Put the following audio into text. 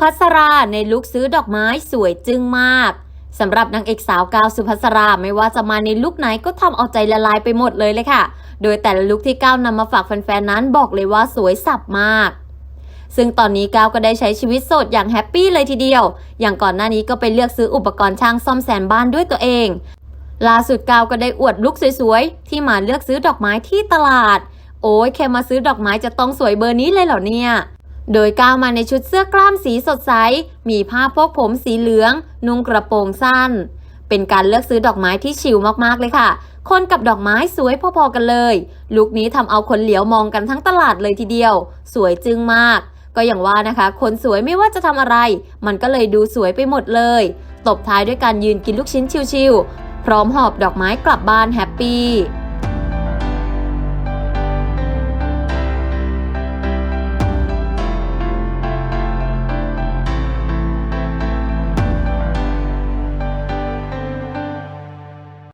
ภัสราในลุคซื้อดอกไม้สวยจึ้งมากสำหรับนางเอกสาวก้าวสุภัสราไม่ว่าจะมาในลุคไหนก็ทำเอาใจละลายไปหมดเลยเลยค่ะ โดยแต่ละลุคที่ก้าวนำมาฝากแฟนๆนั้นบอกเลยว่าสวยสับมาก ซึ่งตอนนี้ก้าวก็ได้ใช้ชีวิตโสดอย่างแฮปปี้เลยทีเดียว อย่างก่อนหน้านี้ก็ไปเลือกซื้ออุปกรณ์ช่างซ่อมแซมบ้านด้วยตัวเองล่าสุดก้าวก็ได้อวดลุคสวยๆ ที่มาเลือกซื้อดอกไม้ที่ตลาด โอ้ยแค่มาซื้อดอกไม้จะต้องสวยเบอร์นี้เลยเหรอเนี่ย โดยก้าวมาในชุดเสื้อกล้ามสีสดใส มีผ้าพกผมสีเหลือง นุ่งกระโปรงสั้น เป็นการเลือกซื้อดอกไม้ที่ชิลมากๆเลยค่ะ คนกับดอกไม้สวยพอๆกันเลย ลุคนี้ทำเอาคนเหลียวมองกันทั้งตลาดเลยทีเดียว สวยจึงมาก ก็อย่างว่านะคะ คนสวยไม่ว่าจะทำอะไร มันก็เลยดูสวยไปหมดเลย ตบท้ายด้วยการยืนกินลูกชิ้นชิวๆพร้อมหอบดอกไม้กลับบ้านแฮปปี้